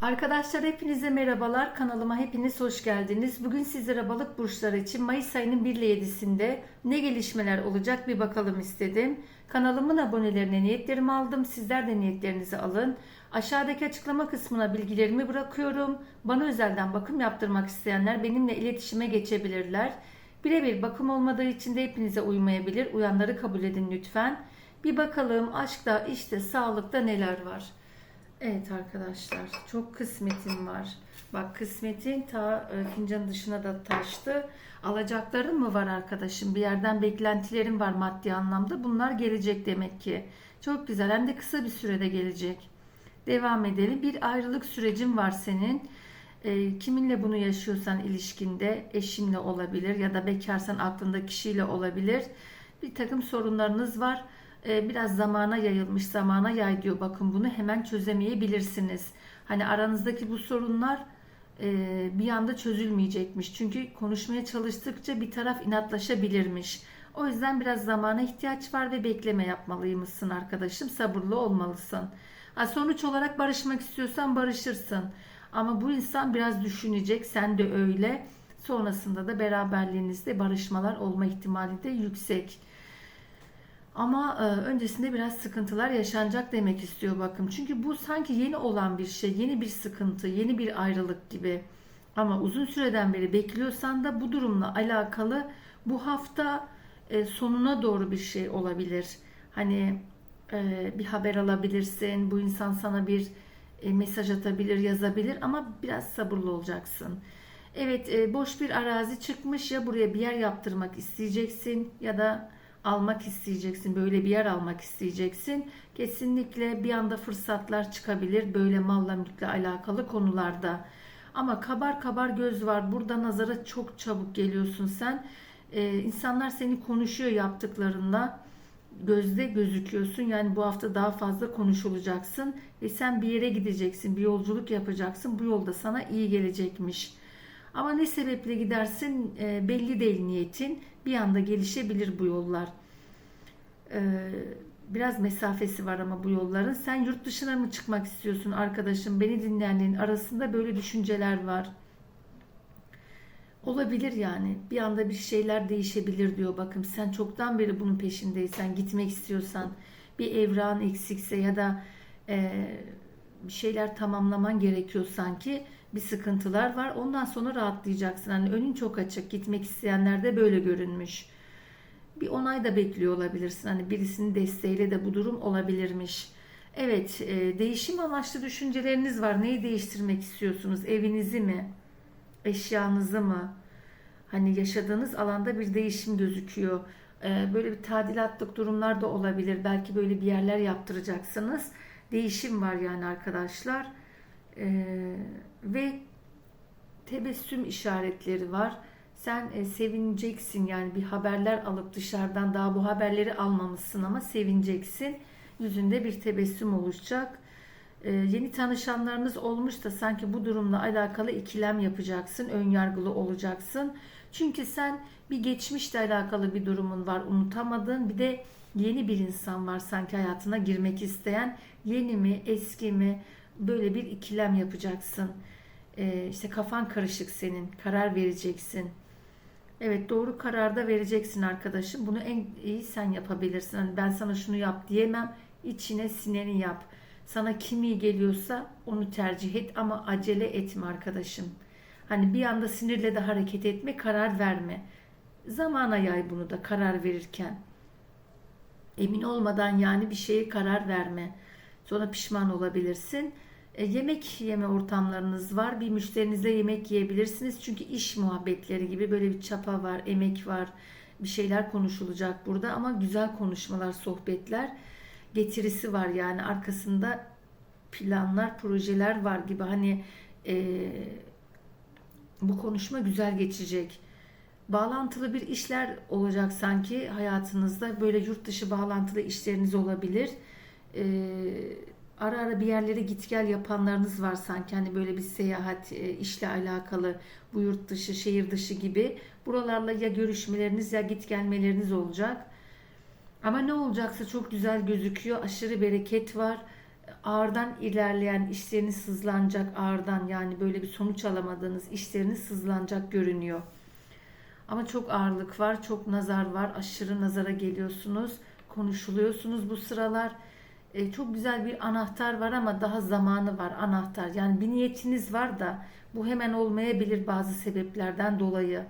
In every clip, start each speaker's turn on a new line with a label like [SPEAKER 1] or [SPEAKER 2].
[SPEAKER 1] Arkadaşlar hepinize merhabalar. Kanalıma hepiniz hoş geldiniz. Bugün sizlere balık burçları için Mayıs ayının 1 ile 7'sinde ne gelişmeler olacak bir bakalım istedim. Kanalımın abonelerine niyetlerimi aldım. Sizler de niyetlerinizi alın. Aşağıdaki açıklama kısmına bilgilerimi bırakıyorum. Bana özelden bakım yaptırmak isteyenler benimle iletişime geçebilirler. Birebir bakım olmadığı için de hepinize uymayabilir. Uyanları kabul edin lütfen. Bir bakalım aşkta, işte, sağlıkta neler var. Evet arkadaşlar çok kısmetin var. Bak kısmetin ta e, fincanın dışına da taştı. Alacakların mı var arkadaşım? Bir yerden beklentilerin var maddi anlamda. Bunlar gelecek demek ki. Çok güzel hem de kısa bir sürede gelecek. Devam edelim. Bir ayrılık sürecin var senin. E, kiminle bunu yaşıyorsan ilişkinde eşinle olabilir ya da bekarsan aklında kişiyle olabilir. Bir takım sorunlarınız var biraz zamana yayılmış zamana yay diyor bakın bunu hemen çözemeyebilirsiniz. Hani aranızdaki bu sorunlar e, bir anda çözülmeyecekmiş. Çünkü konuşmaya çalıştıkça bir taraf inatlaşabilirmiş. O yüzden biraz zamana ihtiyaç var ve bekleme yapmalıymışsın arkadaşım. Sabırlı olmalısın. Ha, sonuç olarak barışmak istiyorsan barışırsın. Ama bu insan biraz düşünecek. Sen de öyle. Sonrasında da beraberliğinizde barışmalar olma ihtimali de yüksek. Ama e, öncesinde biraz sıkıntılar yaşanacak demek istiyor bakım. Çünkü bu sanki yeni olan bir şey, yeni bir sıkıntı, yeni bir ayrılık gibi. Ama uzun süreden beri bekliyorsan da bu durumla alakalı bu hafta e, sonuna doğru bir şey olabilir. Hani e, bir haber alabilirsin, bu insan sana bir mesaj atabilir, yazabilir ama biraz sabırlı olacaksın. Evet, boş bir arazi çıkmış ya buraya bir yer yaptırmak isteyeceksin ya da almak isteyeceksin, böyle bir yer almak isteyeceksin. Kesinlikle bir anda fırsatlar çıkabilir böyle malla mülkle alakalı konularda. Ama kabar kabar göz var. Burada nazara çok çabuk geliyorsun sen. Ee, insanlar seni konuşuyor yaptıklarında. Gözde gözüküyorsun. Yani bu hafta daha fazla konuşulacaksın. Ve sen bir yere gideceksin. Bir yolculuk yapacaksın. Bu yolda sana iyi gelecekmiş. Ama ne sebeple gidersin e, belli değil niyetin. Bir anda gelişebilir bu yollar. E, biraz mesafesi var ama bu yolların. Sen yurt dışına mı çıkmak istiyorsun arkadaşım? Beni dinleyenlerin arasında böyle düşünceler var. Olabilir yani. Bir anda bir şeyler değişebilir diyor. Bakın sen çoktan beri bunun peşindeysen, gitmek istiyorsan, bir evran eksikse ya da e, bir şeyler tamamlaman gerekiyor sanki bir sıkıntılar var. Ondan sonra rahatlayacaksın. Hani önün çok açık. Gitmek isteyenlerde böyle görünmüş. Bir onay da bekliyor olabilirsin. Hani birisinin desteğiyle de bu durum olabilirmiş. Evet, e, değişim amaçlı düşünceleriniz var. Neyi değiştirmek istiyorsunuz? Evinizi mi? Eşyanızı mı? Hani yaşadığınız alanda bir değişim gözüküyor. E, böyle bir tadilatlık durumlar da olabilir. Belki böyle bir yerler yaptıracaksınız. Değişim var yani arkadaşlar. Ee, ve tebessüm işaretleri var. Sen e, sevineceksin yani bir haberler alıp dışarıdan daha bu haberleri almamışsın ama sevineceksin. Yüzünde bir tebessüm oluşacak. Ee, yeni tanışanlarınız olmuş da sanki bu durumla alakalı ikilem yapacaksın, ön yargılı olacaksın. Çünkü sen bir geçmişle alakalı bir durumun var, unutamadığın bir de yeni bir insan var sanki hayatına girmek isteyen. Yeni mi, eski mi? böyle bir ikilem yapacaksın. Ee, işte kafan karışık senin. Karar vereceksin. Evet doğru kararda vereceksin arkadaşım. Bunu en iyi sen yapabilirsin. Hani ben sana şunu yap diyemem. İçine sineni yap. Sana kim iyi geliyorsa onu tercih et ama acele etme arkadaşım. Hani bir anda sinirle de hareket etme, karar verme. Zamana yay bunu da karar verirken. Emin olmadan yani bir şeye karar verme. Sonra pişman olabilirsin. E, yemek yeme ortamlarınız var. Bir müşterinizle yemek yiyebilirsiniz. Çünkü iş muhabbetleri gibi böyle bir çapa var, emek var. Bir şeyler konuşulacak burada ama güzel konuşmalar, sohbetler getirisi var yani arkasında planlar, projeler var gibi hani e, bu konuşma güzel geçecek. Bağlantılı bir işler olacak sanki hayatınızda. Böyle yurt dışı bağlantılı işleriniz olabilir. Eee ara ara bir yerlere git gel yapanlarınız var sanki. Hani böyle bir seyahat e, işle alakalı bu yurt dışı şehir dışı gibi. Buralarla ya görüşmeleriniz ya git gelmeleriniz olacak. Ama ne olacaksa çok güzel gözüküyor. Aşırı bereket var. Ağırdan ilerleyen işleriniz sızlanacak ağırdan. Yani böyle bir sonuç alamadığınız işleriniz sızlanacak görünüyor. Ama çok ağırlık var, çok nazar var, aşırı nazara geliyorsunuz, konuşuluyorsunuz bu sıralar. E, çok güzel bir anahtar var ama daha zamanı var anahtar. Yani bir niyetiniz var da bu hemen olmayabilir bazı sebeplerden dolayı.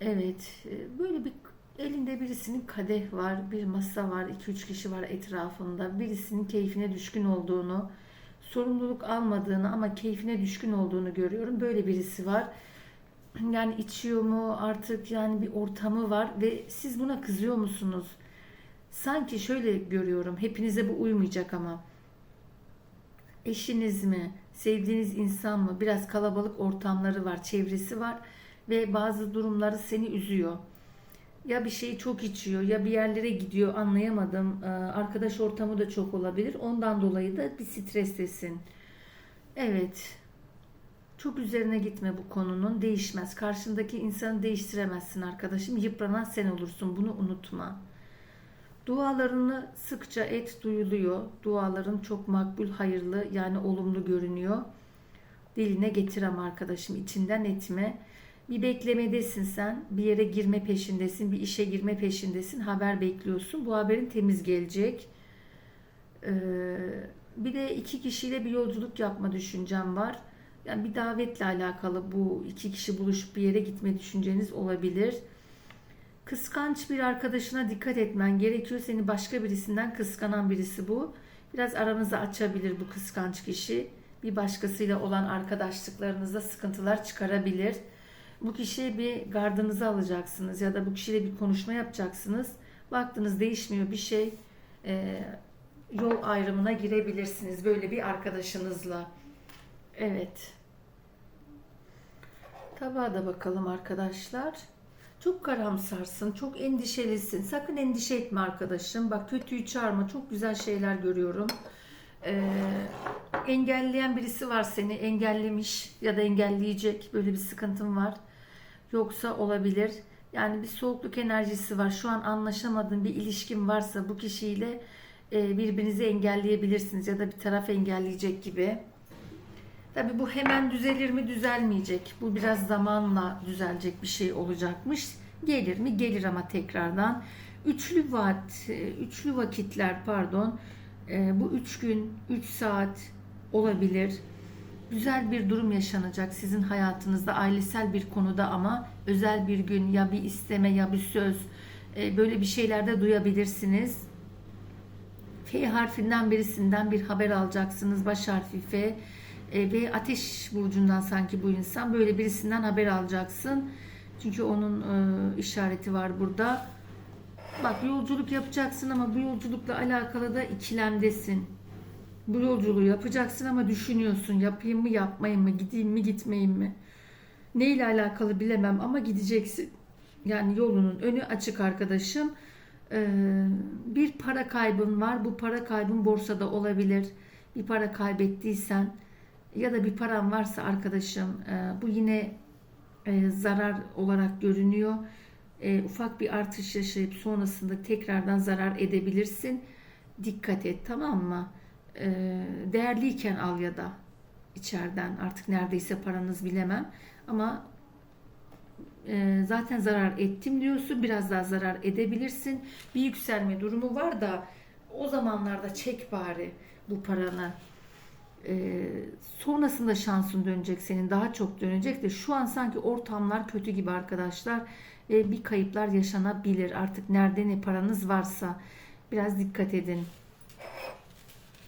[SPEAKER 1] Evet, e, böyle bir elinde birisinin kadeh var, bir masa var, 2-3 kişi var etrafında. Birisinin keyfine düşkün olduğunu, sorumluluk almadığını ama keyfine düşkün olduğunu görüyorum. Böyle birisi var. Yani içiyor mu artık yani bir ortamı var ve siz buna kızıyor musunuz? Sanki şöyle görüyorum. Hepinize bu uymayacak ama. Eşiniz mi, sevdiğiniz insan mı? Biraz kalabalık ortamları var, çevresi var ve bazı durumları seni üzüyor. Ya bir şeyi çok içiyor ya bir yerlere gidiyor anlayamadım. Ee, Arkadaş ortamı da çok olabilir. Ondan dolayı da bir strestesin. Evet. Çok üzerine gitme bu konunun. Değişmez. Karşındaki insanı değiştiremezsin arkadaşım. Yıpranan sen olursun. Bunu unutma. Dualarını sıkça et duyuluyor. Duaların çok makbul, hayırlı yani olumlu görünüyor. Diline getir ama arkadaşım içinden etme. Bir beklemedesin sen. Bir yere girme peşindesin. Bir işe girme peşindesin. Haber bekliyorsun. Bu haberin temiz gelecek. Ee, bir de iki kişiyle bir yolculuk yapma düşüncem var. Yani bir davetle alakalı bu iki kişi buluşup bir yere gitme düşünceniz olabilir. Kıskanç bir arkadaşına dikkat etmen gerekiyor. Seni başka birisinden kıskanan birisi bu. Biraz aranızı açabilir bu kıskanç kişi. Bir başkasıyla olan arkadaşlıklarınızda sıkıntılar çıkarabilir. Bu kişiye bir gardınızı alacaksınız ya da bu kişiyle bir konuşma yapacaksınız. Baktınız değişmiyor bir şey. e, yol ayrımına girebilirsiniz böyle bir arkadaşınızla. Evet. Tabağa da bakalım arkadaşlar. Çok karamsarsın, çok endişelisin. Sakın endişe etme arkadaşım. Bak kötüyü çağırma. Çok güzel şeyler görüyorum. Ee, engelleyen birisi var seni. Engellemiş ya da engelleyecek. Böyle bir sıkıntın var. Yoksa olabilir. Yani bir soğukluk enerjisi var. Şu an anlaşamadığın bir ilişkin varsa bu kişiyle e, birbirinizi engelleyebilirsiniz ya da bir taraf engelleyecek gibi. Tabii bu hemen düzelir mi düzelmeyecek. Bu biraz zamanla düzelecek bir şey olacakmış. Gelir mi? Gelir ama tekrardan. Üçlü vaat, üçlü vakitler pardon. E, Bu üç gün, üç saat olabilir. Güzel bir durum yaşanacak sizin hayatınızda ailesel bir konuda ama özel bir gün ya bir isteme ya bir söz e, böyle bir şeylerde duyabilirsiniz. F harfinden birisinden bir haber alacaksınız. Baş harfi F. E, ve ateş burcundan sanki bu insan. Böyle birisinden haber alacaksın. Çünkü onun e, işareti var burada. Bak yolculuk yapacaksın ama bu yolculukla alakalı da ikilemdesin. Bu yolculuğu yapacaksın ama düşünüyorsun. Yapayım mı yapmayayım mı? Gideyim mi gitmeyeyim mi? Neyle alakalı bilemem ama gideceksin. Yani yolunun önü açık arkadaşım. Ee, bir para kaybın var. Bu para kaybın borsada olabilir. Bir para kaybettiysen ya da bir paran varsa arkadaşım e, bu yine e, zarar olarak görünüyor. E, ufak bir artış yaşayıp sonrasında tekrardan zarar edebilirsin. Dikkat et tamam mı? Değerliyken al ya da içeriden artık neredeyse paranız bilemem ama zaten zarar ettim diyorsun biraz daha zarar edebilirsin bir yükselme durumu var da o zamanlarda çek bari bu paranı e, sonrasında şansın dönecek senin daha çok dönecek de şu an sanki ortamlar kötü gibi arkadaşlar ve bir kayıplar yaşanabilir artık nerede ne paranız varsa biraz dikkat edin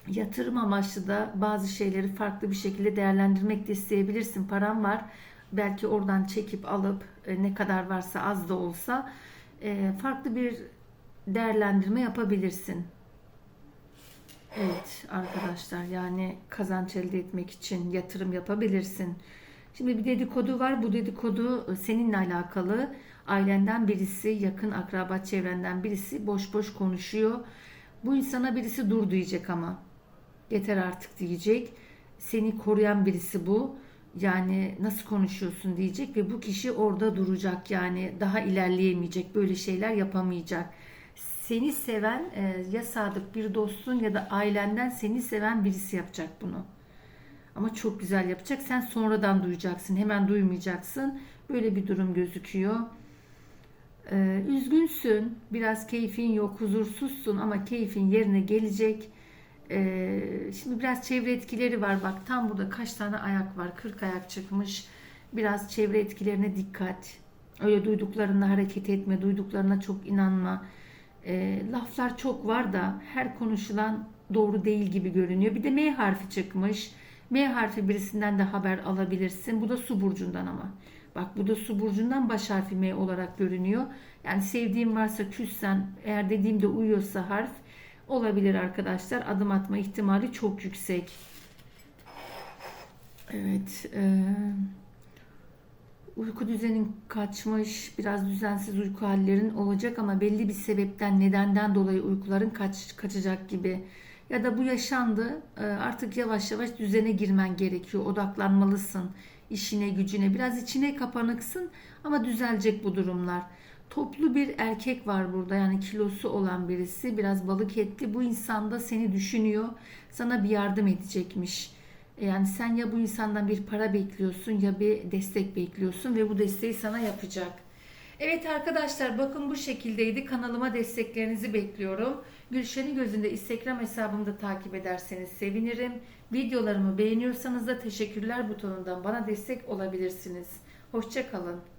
[SPEAKER 1] yatırım amaçlı da bazı şeyleri farklı bir şekilde değerlendirmek de isteyebilirsin. Param var. Belki oradan çekip alıp e, ne kadar varsa az da olsa e, farklı bir değerlendirme yapabilirsin. Evet arkadaşlar yani kazanç elde etmek için yatırım yapabilirsin. Şimdi bir dedikodu var. Bu dedikodu e, seninle alakalı. Ailenden birisi, yakın akraba çevrenden birisi boş boş konuşuyor. Bu insana birisi dur diyecek ama. Yeter artık diyecek. Seni koruyan birisi bu. Yani nasıl konuşuyorsun diyecek ve bu kişi orada duracak. Yani daha ilerleyemeyecek. Böyle şeyler yapamayacak. Seni seven e, ya sadık bir dostun ya da ailenden seni seven birisi yapacak bunu. Ama çok güzel yapacak. Sen sonradan duyacaksın. Hemen duymayacaksın. Böyle bir durum gözüküyor. Ee, üzgünsün. Biraz keyfin yok. Huzursuzsun ama keyfin yerine gelecek. Ee, şimdi biraz çevre etkileri var. Bak tam burada kaç tane ayak var. 40 ayak çıkmış. Biraz çevre etkilerine dikkat. Öyle duyduklarına hareket etme. Duyduklarına çok inanma. Ee, laflar çok var da her konuşulan doğru değil gibi görünüyor. Bir de M harfi çıkmış. M harfi birisinden de haber alabilirsin. Bu da su burcundan ama. Bak bu da su burcundan baş harfi M olarak görünüyor. Yani sevdiğin varsa küssen eğer dediğimde uyuyorsa harf olabilir arkadaşlar. Adım atma ihtimali çok yüksek. Evet. E, uyku düzenin kaçmış. Biraz düzensiz uyku hallerin olacak ama belli bir sebepten nedenden dolayı uykuların kaç, kaçacak gibi. Ya da bu yaşandı. E, artık yavaş yavaş düzene girmen gerekiyor. Odaklanmalısın işine gücüne biraz içine kapanıksın ama düzelecek bu durumlar. Toplu bir erkek var burada yani kilosu olan birisi biraz balık etli bu insan da seni düşünüyor sana bir yardım edecekmiş. Yani sen ya bu insandan bir para bekliyorsun ya bir destek bekliyorsun ve bu desteği sana yapacak. Evet arkadaşlar bakın bu şekildeydi. Kanalıma desteklerinizi bekliyorum. Gülşen'i gözünde Instagram hesabımda takip ederseniz sevinirim. Videolarımı beğeniyorsanız da teşekkürler butonundan bana destek olabilirsiniz. Hoşçakalın.